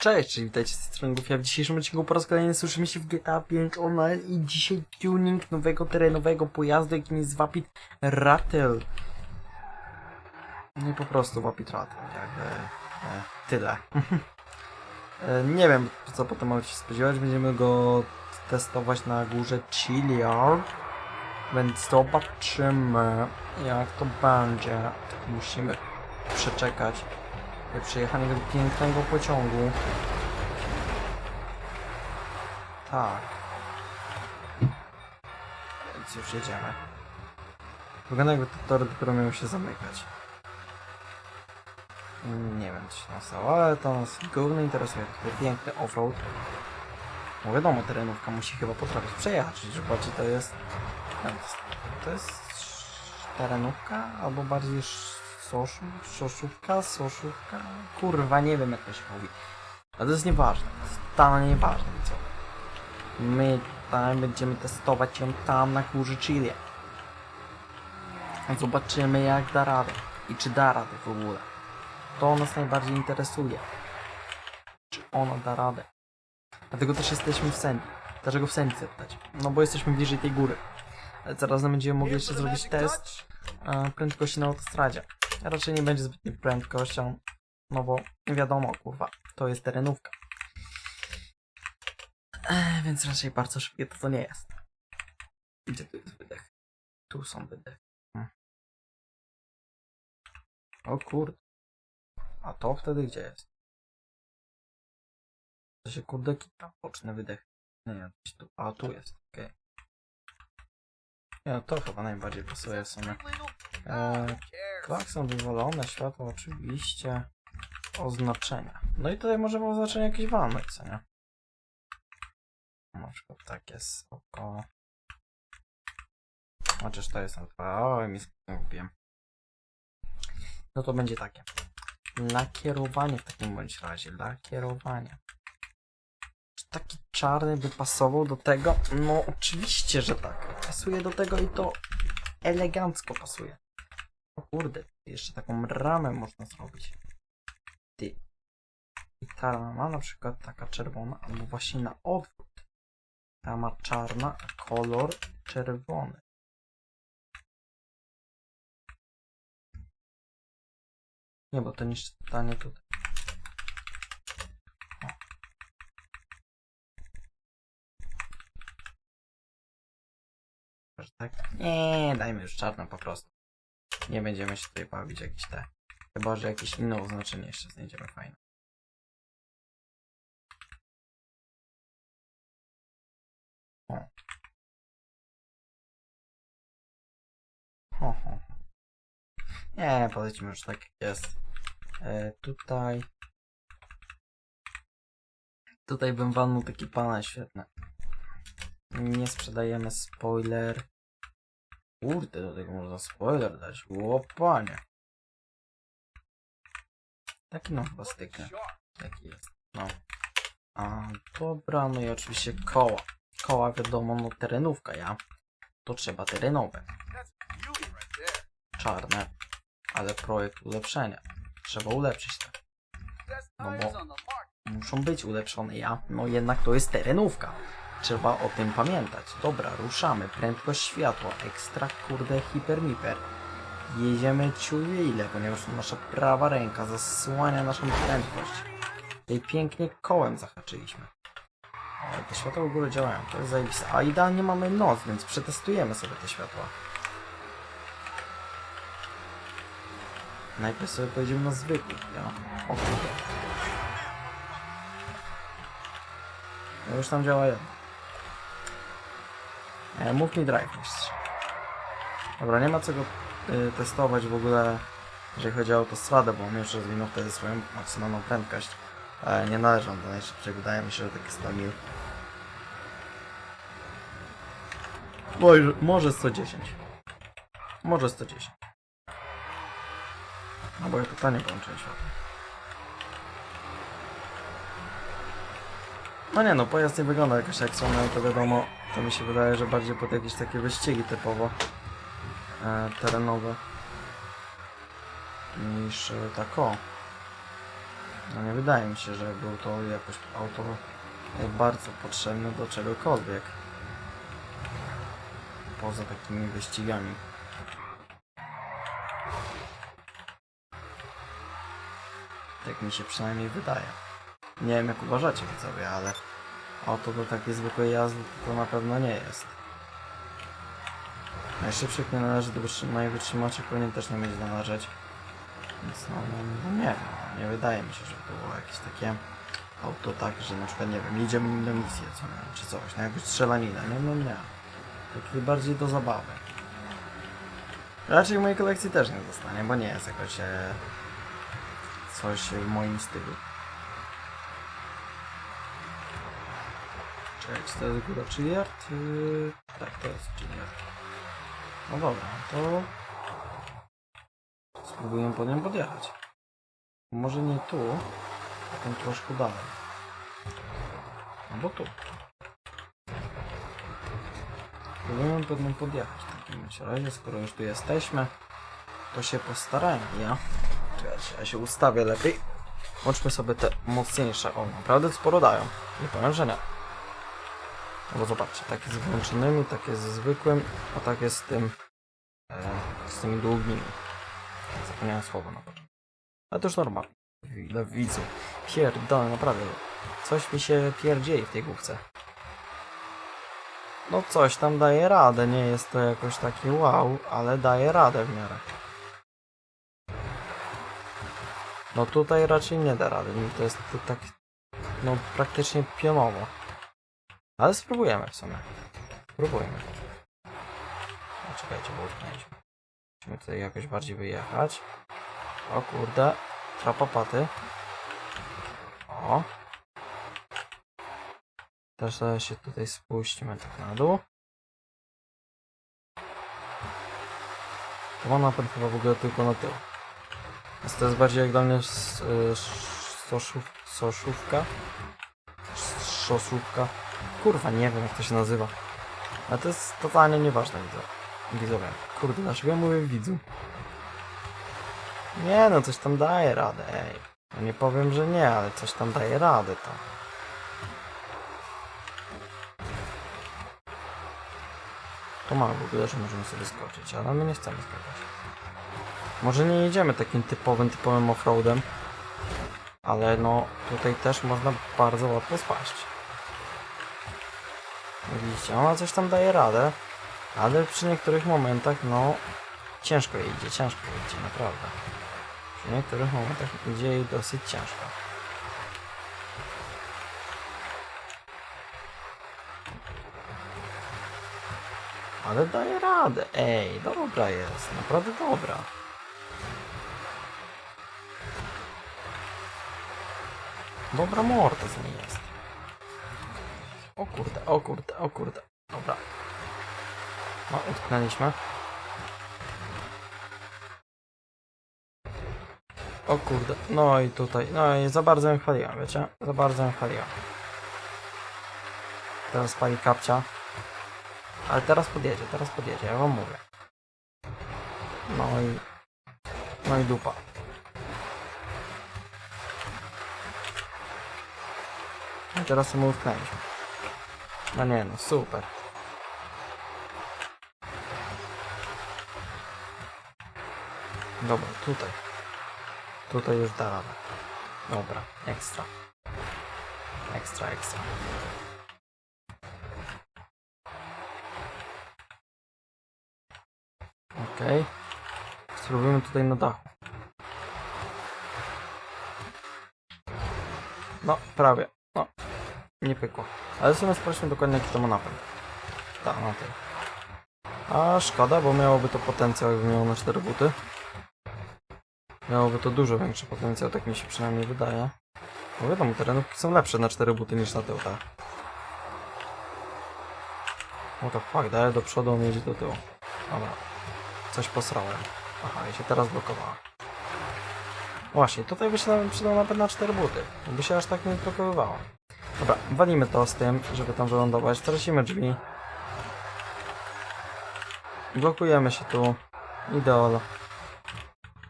Cześć, czyli witajcie z tej strony Gufia. W dzisiejszym odcinku po raz kolejny słyszymy się w GTA 5 Online i dzisiaj tuning nowego terenowego pojazdu, jakim jest Vapid Rattle. No i po prostu Vapid Rattle, jakby e, tyle. e, nie wiem, co potem możecie się spodziewać, będziemy go testować na górze Chilliard, więc zobaczymy jak to będzie. Musimy przeczekać przejechanie tego pięknego pociągu. Tak. Więc już jedziemy. Wygląda jakby te tory dopiero miały się zamykać. Nie wiem co się tam stało, ale to nas głównie interesuje. Tutaj piękny offroad. No wiadomo, terenówka musi chyba potrafić przejechać, bardziej to jest... to jest- terenówka, albo bardziej soszu, szoszówka, soszówka? Kurwa, nie wiem jak to się mówi. Ale to jest nieważne, to jest totalnie nieważne, co. My tam będziemy testować ją tam na górze Chile. Zobaczymy jak da radę. I czy da radę w ogóle. To nas najbardziej interesuje. Czy ona da radę. Dlatego też jesteśmy w Sandy. Dlaczego w Sandy zapytać? No bo jesteśmy bliżej tej góry. Ale zarazem będziemy mogli jeszcze zrobić test e, prędkości na autostradzie. Raczej nie będzie zbytnie prędkością, no bo wiadomo, kurwa, to jest terenówka. Więc raczej bardzo szybkie to, to nie jest. Gdzie tu jest wydech? Tu są wydech. Hmm. O kurde. A to wtedy gdzie jest? To się kurde kita. Boczny wydech. Nie, nie, gdzieś tu. A tu jest, okej. Nie, to chyba najbardziej pasuje w sumie. Eee, klakson wywalone, światło oczywiście. Oznaczenia. No i tutaj możemy oznaczenie jakieś walnąć, co nie? Na przykład takie spoko. Chociaż to jest alfa. Oj, mi skupiłem. No to będzie takie. Lakierowanie w takim bądź razie. Lakierowanie. Czy taki czarny by pasował do tego? No oczywiście, że tak. Pasuje do tego i to elegancko pasuje. O kurde, jeszcze taką ramę można zrobić. Ty. I ta rama na przykład taka czerwona, albo właśnie na odwrót. Rama czarna, kolor czerwony. Nie, bo to niż stanie tutaj. O. Tak? Nie, dajmy już czarną po prostu. Nie będziemy się tutaj bawić jakieś te. Chyba, że jakieś inne oznaczenie jeszcze znajdziemy fajne. O. Ho, ho. Nie, powiedzmy już tak jest. E, tutaj. Tutaj bym walnął taki pana świetny. Nie sprzedajemy spoiler. Kurde, do tego można spoiler dać. Łopanie. Taki no chyba styknie. Taki jest. No. A, dobra, no i oczywiście koła. Koła wiadomo, no terenówka, ja. To trzeba terenowe. Czarne. Ale projekt ulepszenia. Trzeba ulepszyć te. No bo muszą być ulepszone, ja. No jednak to jest terenówka. Trzeba o tym pamiętać. Dobra, ruszamy. Prędkość światła. Ekstra, kurde, hipermiper. Jedziemy ciuje ile, ponieważ nasza prawa ręka zasłania naszą prędkość. Tutaj pięknie kołem zahaczyliśmy. Ale te światła w ogóle działają, to jest zajebiste. A idealnie mamy noc, więc przetestujemy sobie te światła. Najpierw sobie pojedziemy na zwykły. Ja. O kurde. No już tam działa jedno. E, mów mi drive mistrz. Dobra, nie ma co go y, testować w ogóle, jeżeli chodzi o autostradę, bo on już rozwinął wtedy swoją maksymalną prędkość. E, nie należy on do najszybszych, wydaje mi się, że takie 100 mil. Może, może 110. Może 110. No bo ja totalnie połączyłem światło. No nie no, pojazd nie wygląda jakoś jak ale to wiadomo, to mi się wydaje, że bardziej pod jakieś takie wyścigi typowo e, terenowe niż e, tak o. No nie wydaje mi się, że był to jakoś auto e, bardzo potrzebne do czegokolwiek. Poza takimi wyścigami. Tak mi się przynajmniej wydaje. Nie wiem jak uważacie widzowie, ale auto do takiej zwykłej jazdy to na pewno nie jest. Najszybszych nie należy do wytrzym- najwytrzymaczych powinien też nie mieć należeć. Więc no, no, no nie no, nie wydaje mi się, że to było jakieś takie auto tak, że na przykład nie wiem, jedziemy nim na misję, co nie, czy coś, na jakąś strzelanina, nie, no nie. Takie bardziej do zabawy. Raczej w mojej kolekcji też nie zostanie, bo nie jest jakoś e, coś w moim stylu. Czy to jest góra Chilliard? Tak, to jest Chilliard. No dobra, to spróbuję po nią podjechać. Może nie tu, a tam troszkę dalej. Albo tu. Spróbuję pod nią podjechać w takim razie, skoro już tu jesteśmy, to się postarajmy, ja. Czekajcie, ja się ustawię lepiej. Łączmy sobie te mocniejsze. O, naprawdę sporo dają. Nie powiem, że nie. No zobaczcie, takie z włączonymi, takie ze zwykłym, a takie z tym, e, z tymi długimi. Zapomniałem słowa na początku. Ale to już normalne. Dla widzów. Pierdolę, naprawdę. Coś mi się pierdzieli w tej główce. No coś tam daje radę, nie jest to jakoś taki wow, ale daje radę w miarę. No tutaj raczej nie da rady, to jest tak, no praktycznie pionowo. Ale spróbujemy w sumie. Spróbujmy. No czekajcie, bo utknęliśmy. Musimy tutaj jakoś bardziej wyjechać. O kurde, trapopaty. O. Też się tutaj spuśćmy tak na dół. To ma napęd chyba w ogóle tylko na tył. Więc to jest bardziej jak dla mnie y, soszów, soszówka. Kurwa, nie wiem jak to się nazywa. Ale to jest totalnie nieważne, widzowie. Widzowie. Kurde, dlaczego ja mówię widzu? Nie no, coś tam daje radę, ej. No nie powiem, że nie, ale coś tam daje radę to. To mamy w ogóle, że możemy sobie skoczyć, ale my nie chcemy skakać. Może nie jedziemy takim typowym, typowym offroadem, ale no tutaj też można bardzo łatwo spaść. Widzicie, ona coś tam daje radę, ale przy niektórych momentach, no, ciężko idzie, ciężko idzie, naprawdę. Przy niektórych momentach idzie jej dosyć ciężko. Ale daje radę, ej, dobra jest, naprawdę dobra. Dobra morda z niej jest. O kurde, o kurde, o kurde. Dobra. No, utknęliśmy. O kurde, no i tutaj, no i za bardzo ją chwaliłem, wiecie? Za bardzo ją chwaliłem. Teraz pali kapcia. Ale teraz podjedzie, teraz podjedzie, ja wam mówię. No i... No i dupa. I teraz sobie utknęliśmy. No nie no, super. Dobra, tutaj. Tutaj już da radę. Dobra, ekstra. Ekstra, ekstra. Okej. Spróbujemy tutaj na dachu. No, prawie. No, nie pykło. Ale sobie sprawdźmy dokładnie jaki to ma napęd. Tak, na tym. A szkoda, bo miałoby to potencjał, jakby miało na 4 buty. Miałoby to dużo większy potencjał, tak mi się przynajmniej wydaje. Bo wiadomo, terenówki są lepsze na 4 buty niż na tył, tak. What fuck, daję do przodu, on jedzie do tyłu. Dobra. Coś posrałem. Aha, i się teraz blokowała. Właśnie, tutaj by się nam przydał napęd na 4 buty. By się aż tak nie blokowywało. Dobra, walimy to z tym, żeby tam wylądować. Tracimy drzwi. Blokujemy się tu. Ideolo.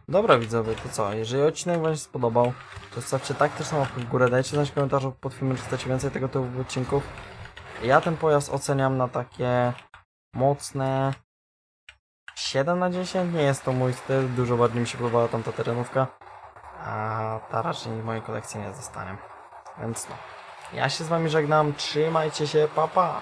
Dobra widzowie, to co? Jeżeli odcinek wam się spodobał, to stawcie tak też samo w górę, dajcie znać w komentarzu pod filmem, czy chcecie więcej tego typu odcinków. Ja ten pojazd oceniam na takie mocne 7 na 10. Nie jest to mój styl, dużo bardziej mi się podobała tamta terenówka, a ta raczej w mojej kolekcji nie zostanie. Więc no, ja się z wami żegnam, trzymajcie się, pa pa!